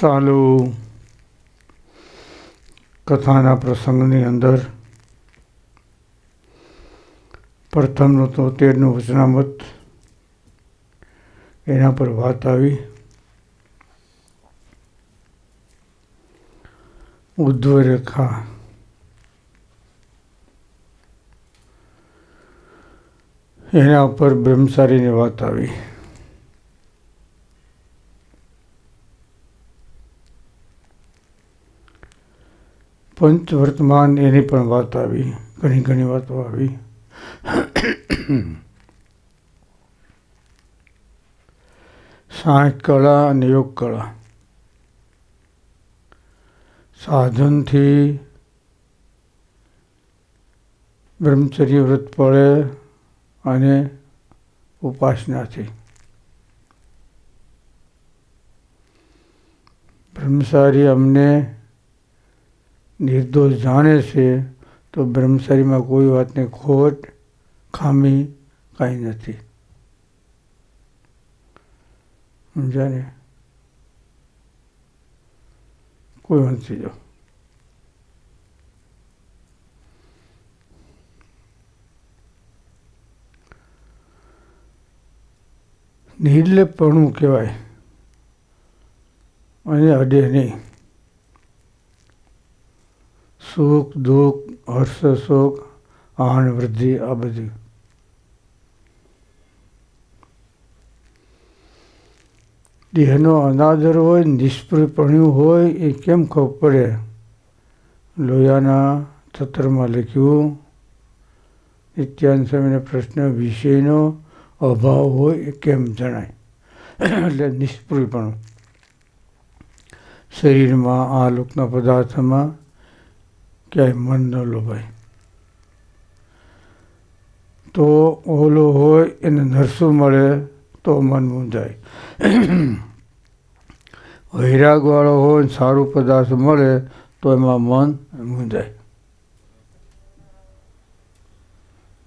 ચાલુ કથાના પ્રસંગની અંદર પ્રથમનું તો તેરનું વચનામત એના પર વાત આવી. ઉદ્ધવરેખા. એના ઉપર બ્રહ્મચારીની વાત આવી. પંચ વર્તમાન એની પણ વાત આવી, ઘણી ઘણી વાતો આવી. સાહિત્ય કળા અને યોગ કળા. સાધનથી બ્રહ્મચર્ય વ્રત પડે અને ઉપાસનાથી. બ્રહ્મચારી અમને નિર્દોષ જાણે છે, તો બ્રહ્મચારીમાં કોઈ વાતની ખોટ, ખામી કાંઈ નથી. સમજાને? કોઈ નથી, જો. નિર્લેપણું કહેવાય. અને અડે નહીં. સુખ, દુઃખ હર્ષ શોક આણ વૃદ્ધિ આ બધું. દેહનો અનાદર હોય નિષ્ફળપણ્યું હોય, એ કેમ ખબર પડે? લોયાના સત્રમાં લખ્યું નિત્યાન સ્વામીને પ્રશ્ન વિષયનો અભાવ હોય એ કેમ જણાય? એટલે નિષ્ફળપણું શરીરમાં આ લોકના પદાર્થમાં મન ન લોભાય તો ઓલો હોય એને નરસું મળે તો મન મૂંઝાય. વૈરાગવાળો હોય સારું પદાર્થ મળે તો એમાં મન મૂંઝાય.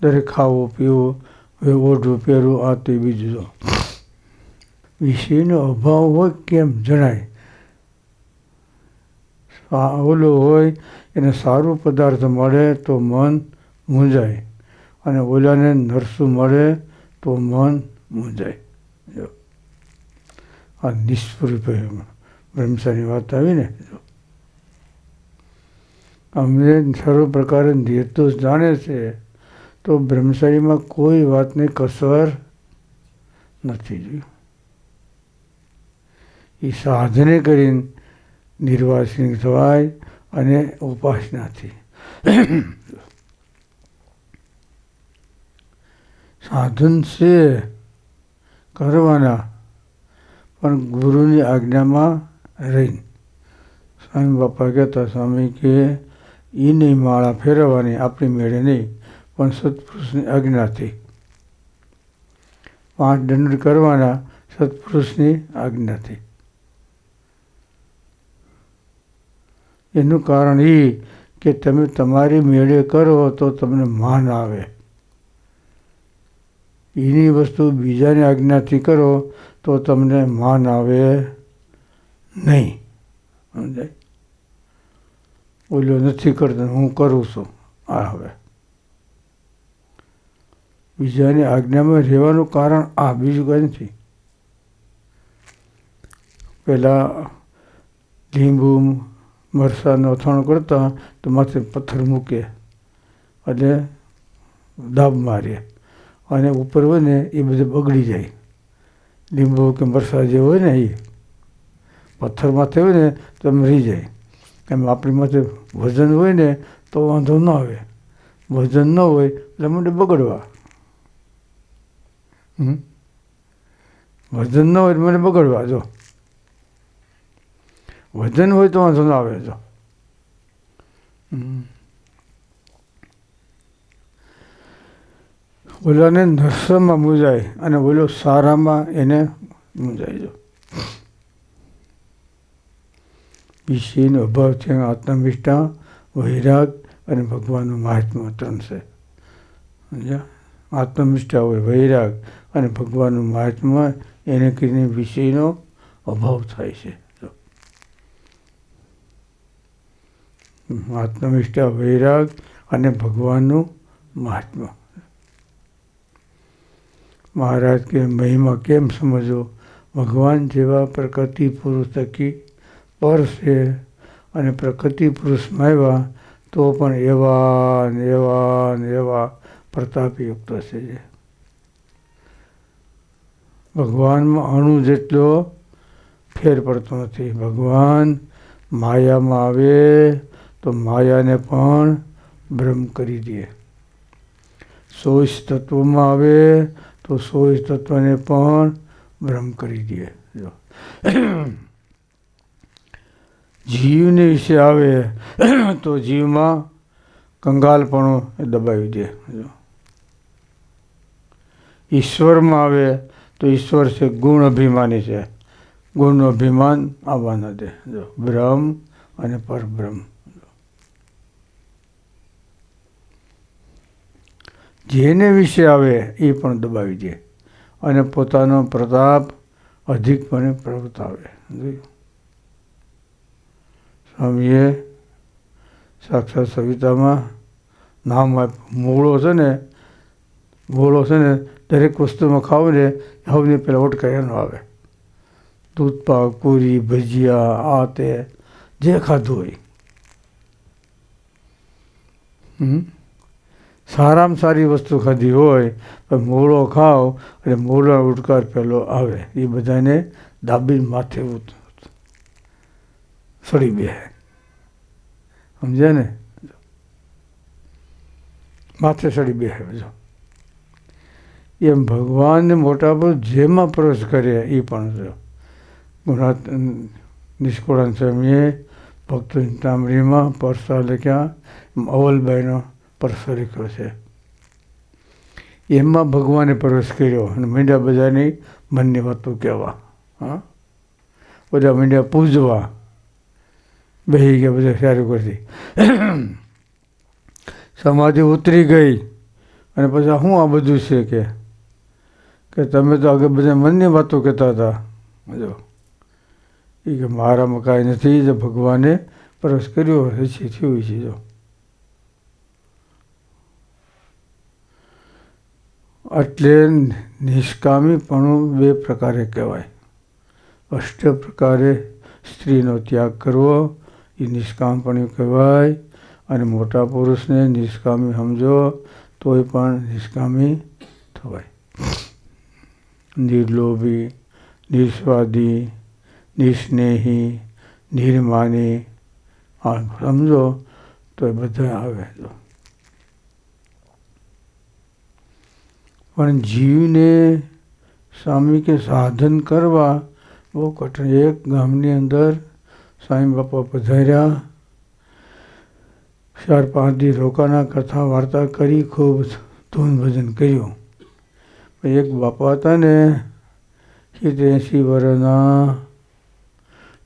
દરેક ખાવું, પીવું ઓઢવું, પહેરવું આ તે. બીજું વિષયનો અભાવ હોય કેમ જણાય? આ ઓલો હોય, એને સારું પદાર્થ મળે તો મન મૂંઝાય. અને ઓલાને નરસું મળે તો મન મૂંઝાય. જો. આ નિષ્ફળ બ્રહ્મસાની વાત આવી ને? જો. અમને સર્વ પ્રકારે નિર્દોષ જાણે છે, તો બ્રહ્મચારીમાં કોઈ વાતની કસર નથી. જોયું એ સાધને કરીને નિર્વાસિન થવાય અને ઉપાસનાથી સાધન છે કરવાના, પણ ગુરુની આજ્ઞામાં રહીને. સ્વામી બાપા કહેતા, સ્વામી, કે એ નહીં માળા ફેરવવાની આપણી મેળે નહીં, પણ સત્પુરુષની આજ્ઞાથી પાંચ દંડ કરવાના સત્પુરુષની આજ્ઞાથી એનું કારણ એ કે તમે તમારી મેળે કરો તો તમને માન આવે. એની વસ્તુ બીજાની આજ્ઞાથી કરો તો તમને માન આવે નહીં. સમજાય? ઓલો નથી કરતો, હું કરું છું. આ હવે. બીજાની આજ્ઞામાં રહેવાનું કારણ આ, બીજું કંઈ નથી. પહેલાં લીંબુ મરસાનું અથાણું કરતા તો માથે પથ્થર મૂકે. એટલે દાબ મારે. અને ઉપર હોય ને એ બધું બગડી જાય. લીંબુ કે મરસા જે હોય ને એ પથ્થર માથે હોય ને તો એમ રહી જાય. એમ આપણી માથે વજન હોય ને તો વાંધો ન આવે. વજન ન હોય એટલે મને બગડવા. વજન ન હોય મને બગડવા, જો. વજન હોય તો વાંધો ના આવે તો. ઓલાને નરસમાં મૂંઝાય અને ઓલો સારામાં એને મૂંઝાય જો વિષયનો અભાવ છે, આત્મનિષ્ઠા, વૈરાગ અને ભગવાનનું મહાત્મા ત્રણ છે. સમજ્યા? આત્મનિષ્ઠા હોય, વૈરાગ અને ભગવાનનું મહાત્મા, એને કરીને વિષયનો અભાવ થાય છે જો આત્મનિષ્ઠા વૈરાગ અને ભગવાનનું મહાત્મા. મહારાજ કે મહિમા કેમ સમજો? ભગવાન જેવા પ્રકૃતિ પુરુષ થકી પર છે અને પ્રકૃતિ પુરુષમાં આવ્યા તો પણ એવા ને એવા ને એવા પ્રતાપયુક્ત છે. ભગવાનમાં અણુ જેટલો ફેર પડતો નથી. ભગવાન માયામાં આવે તો માયાને પણ ભ્રમ કરી દે. સોઈશ તત્વમાં આવે તો સોઈશ તત્વને પણ ભ્રમ કરી દે. જો. જીવને વિશે આવે તો જીવમાં કંગાલપણું દબાવી દે. જો. ઈશ્વરમાં આવે તો ઈશ્વર છે ગુણ અભિમાની છે. ગુણનું અભિમાન આવવા ન દે. જો. બ્રહ્મ અને પરબ્રહ્મ જેને વિશે આવે એ પણ દબાવી દે. અને પોતાનો પ્રતાપ અધિકપણે પ્રવર્તાવે. સ્વામીએ સાક્ષાત સવિતામાં નામ આપ્યું મૂળો છે ને, મૂળો છે ને, દરેક વસ્તુમાં ખાવ ને હવને પહેલાં ઓટકા એનો આવે. દૂધપાક, પૂરી, ભજીયા આ તે જે ખાધું હોય. હમ? સારામાં સારી વસ્તુ ખાધી હોય પણ મૂળો ખાવ એટલે મૂળો ઉડકાર પહેલો આવે. એ બધાને દાબીને માથે સડી બે. સમજે ને? માથે સડી બે જો. એમ ભગવાનને મોટા પર જેમાં પ્રવેશ કરે એ પણ, જો. ગુણા નિષ્કુળાન સ્વામીએ ભક્ત ચિંતામણીમાં પરસા લખ્યા અવલબાઈનો પરસો છે. એમાં ભગવાને પ્રવેશ કર્યો અને મીંડા બધાની મનની વાતો કહેવા. હા? બધા મીંડા પૂજવા. બેસી ગયા, બધા સારું કરતી સમાધિ ઉતરી ગઈ અને પછી શું આ બધું છે કે? કે તમે તો આગળ બધા મનની વાતો કહેતા હતા. જો. એ કે મારામાં કાંઈ નથી, જે ભગવાને પ્રવેશ કર્યો હશે થયું છે, જો. એટલે નિષ્કામીપણું બે પ્રકારે કહેવાય. અષ્ટ પ્રકારે સ્ત્રીનો ત્યાગ કરવો, એ નિષ્કામપણું કહેવાય. અને મોટા પુરુષને નિષ્કામી સમજો, તોય પણ નિષ્કામી થવાય. નિર્લોભી, નિસ્વાદી, નિસ્નેહી, નિર્માની આ સમજો તો એ બધા આવે. પણ જીવને સ્વામી કે સાધન કરવા, બહુ કઠિન. એક ગામની અંદર સ્વામી બાપા પધાર્યા. ચાર, પાંચ દી રોકાના, કથા, વાર્તા કરી, ખૂબ ધૂન ભજન કર્યું. એક બાપા હતા ને સિત્તેર એંસી વર્ષના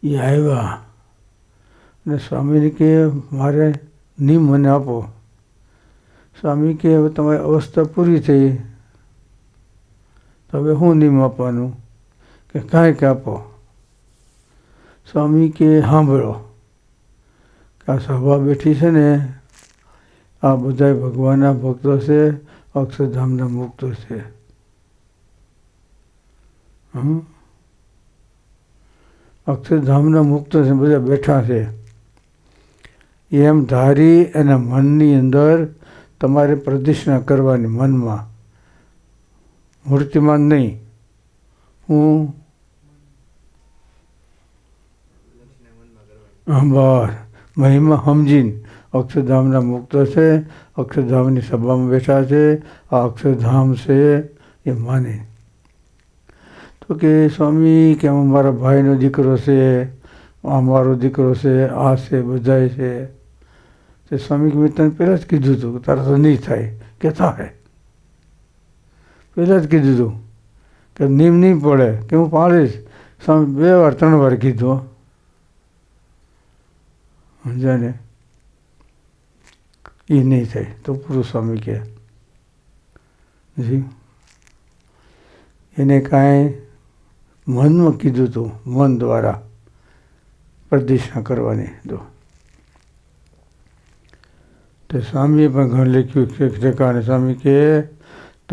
એ આવ્યા. અને સ્વામીને કે, મારે નિમ મને આપો. સ્વામી કે, હવે તમારી અવસ્થા પૂરી થઈ. હવે શું નિમ આપવાનું કે કાંઈક આપો સ્વામી કે સાંભળો. આ સભા બેઠી છે ને, આ બધા ભગવાનના ભક્તો છે, અક્ષરધામના મુક્તો છે. હમ? અક્ષરધામના મુક્તો છે, બધા બેઠા છે. એમ ધારી એના મનની અંદર તમારે પ્રદિષ્ણા કરવાની મનમાં. મૂર્તિમાન નહીં. હું બસ. મહિમા સમજીને અક્ષરધામના મુક્ત છે. અક્ષરધામની સભામાં બેઠા છે. આ અક્ષરધામ છે એ માને. તો કે, સ્વામી, કે મારા ભાઈનો દીકરો છે? આ મારો દીકરો છે. આ છે, બધાય છે. તે સ્વામી મેં તને પહેલાં જ કીધું હતું તારા તો નહીં થાય. કે થાય. પહેલાં જ કીધું હતું કે નીમ નહીં પડે, કે હું પાડીશ સ્વામી બે વાર, ત્રણ વાર કીધું સમજ્યા ને એ નહીં થાય. તો પૂરું સ્વામી કહે એને કાંઈ મનમાં કીધું હતું મન દ્વારા પ્રદિષ્ણા કરવાની. તો તે સ્વામીએ પણ ઘણ લખ્યું છે ઠેકાણે સ્વામી કે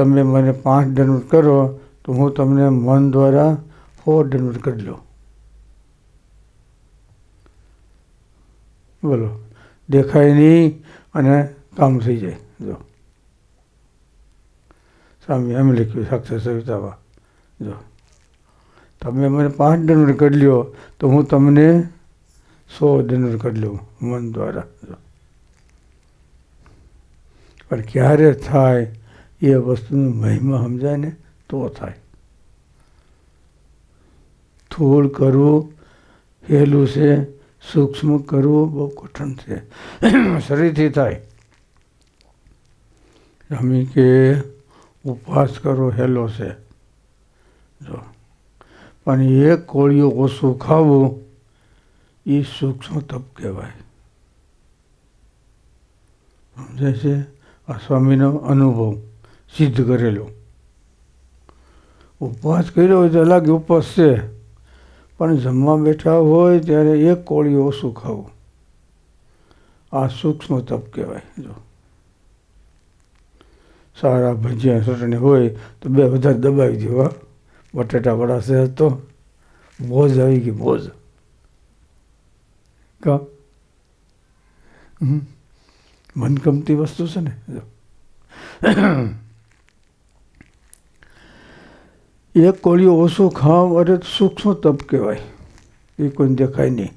તમે મને પાંચ દંડ કરો, તો હું તમને મન દ્વારા સો દંડ કરી લઉં બોલો. દેખાય નહીં અને કામ થઈ જાય. જો. સ્વામી એમ લખ્યું સાક્ષર સવિતામાં. જો. તમે મને પાંચ દંડ કરી લ્યો, તો હું તમને સો દંડ કરી લઉં મન દ્વારા. જો. પણ ક્યારે થાય એ વસ્તુનો મહિમા સમજાય ને તો થાય. થોડ કરવું, હેલું છે, સૂક્ષ્મ કરવું બહુ કઠણ છે. શરીરથી થાય. સ્વામી કે ઉપવાસ કરો, હેલો છે. જો. પણ એક કોળીઓ ઓછું ખાવું, એ સૂક્ષ્મ તપ કહેવાય. સમજાય છે? આ સ્વામીનો અનુભવ. સિદ્ધ કરેલો. ઉપવાસ કર્યો હોય તો અલગ ઉપવાસ છે. પણ જમવા બેઠા હોય ત્યારે એક કોળી ઓછું ખાવું આ સૂક્ષ્મ તપ કહેવાય. જો. સારા ભજીયા ચટણી હોય તો બે વધારે દબાવી દેવા બટેટા વડા છે તો. મોજ આવી ગઈ, મોજ. કા. મનગમતી વસ્તુ છે ને જો એક કોળીઓ ઓછું ખાવ અરે સૂક્ષ્મ તપ કહેવાય. એ કોઈને દેખાય નહીં.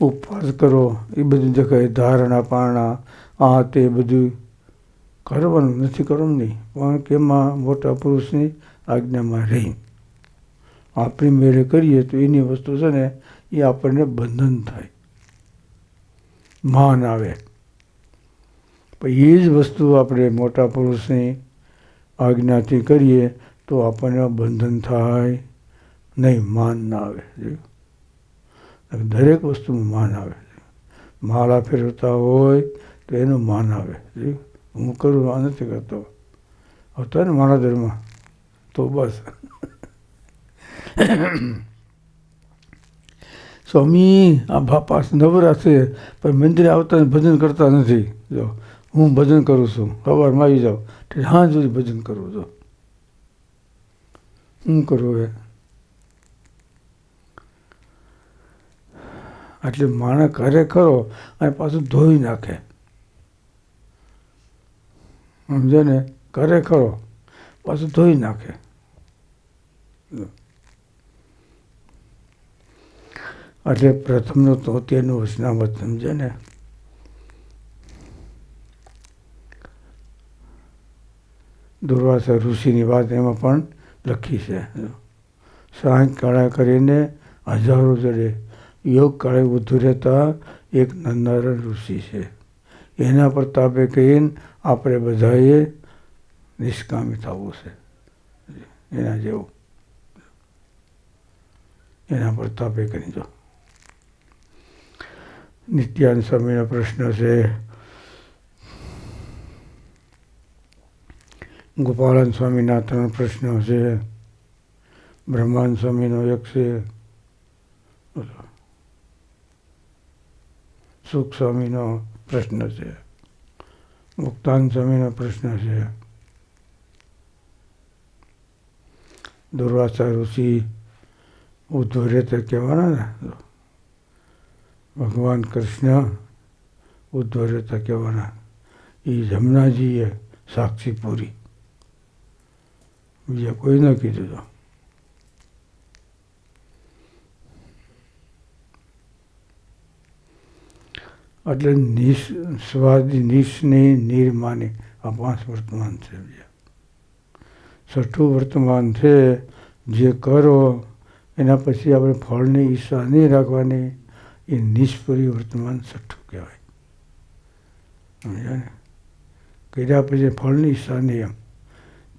ઉપવાસ કરો, એ બધું દેખાય. ધારણા, પારણા આ તે બધું કરવાનું નથી, કરવાનું નહીં. પણ કે એમાં મોટા પુરુષની આજ્ઞામાં રહી આપણી મેળે કરીએ તો એની વસ્તુ છે ને, એ આપણને બંધન થાય. માન આવે. એ જ વસ્તુ આપણે મોટા પુરુષની આજ્ઞાથી કરીએ તો આપણને બંધન થાય નહીં, માન ના આવે? દરેક વસ્તુમાં માન આવે. માળા ફેરવતા હોય તો એનું માન આવે? હું કરું, આ નથી કરતો. હતો ને મારા ધર્મમાં તો બસ. સ્વામી, આ બાપા નવરા છે, પણ મંદિરે આવતા ભજન કરતા નથી. જો હું ભજન કરું છું. સવારમાં આવી જાઉં. હા સુધી ભજન કરું છું. શું કરવું હવે? એટલે માણસ કરે ખરો અને પાછું ધોઈ નાખે. સમજે ને? કરે ખરો, પાછું ધોઈ નાખે. એટલે પ્રથમનું તો તેનું વચનામત સમજે ને? દુર્વાસા ઋષિની વાત એમાં પણ લખી છે. સાયંકાળા કરીને હજારો જડે યોગ કાળે વધુ રહેતા એક નંદારણ ઋષિ છે. એના પર તાપે કહીને આપણે બધાએ નિષ્કામી થવું છે. એના જેવું. એના પર તાપે કરી જો નિત્યાન સ્વામીનો પ્રશ્ન છે ગોપાલન સ્વામીના ત્રણ પ્રશ્નો છે બ્રહ્માંડ સ્વામીનો એક છે, સુખ સ્વામીનો પ્રશ્ન છે, મુક્તાન સ્વામીનો પ્રશ્ન છે, દુર્વાસા ઋષિ ઉદ્ધવ રહેતા કહેવાના ને? ભગવાન કૃષ્ણ ઉદ્ધવ રહેતા કહેવાના. એ જમનાજીએ સાક્ષી પૂરી. બીજા કોઈ ન કીધું તો. એટલે નિશ સ્વાદી નિષ્ની નિર્માની આ પાંચ વર્તમાન છે બીજા. છઠ્ઠું વર્તમાન છે, જે કરો, એના પછી આપણે ફળની ઈચ્છા નહીં રાખવાની, એ નિષ્ફળી વર્તમાન છઠ્ઠું કહેવાય. સમજ્યા ને? કર્યા પછી ફળની ઈચ્છા નહીં એમ.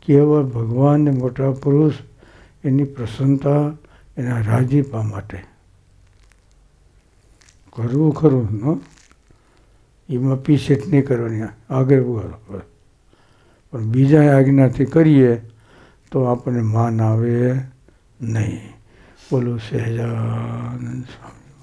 કેવળ ભગવાનને મોટા પુરુષ, એની પ્રસન્નતા, એના રાજીપા માટે. કરવું ખરું ન એમાં પીસેટ નહીં કરવાની, આગળ કરો પણ બીજા આજ્ઞાથી કરીએ તો આપણને માન આવે નહીં. બોલું સહેજાનંદ સ્વામી.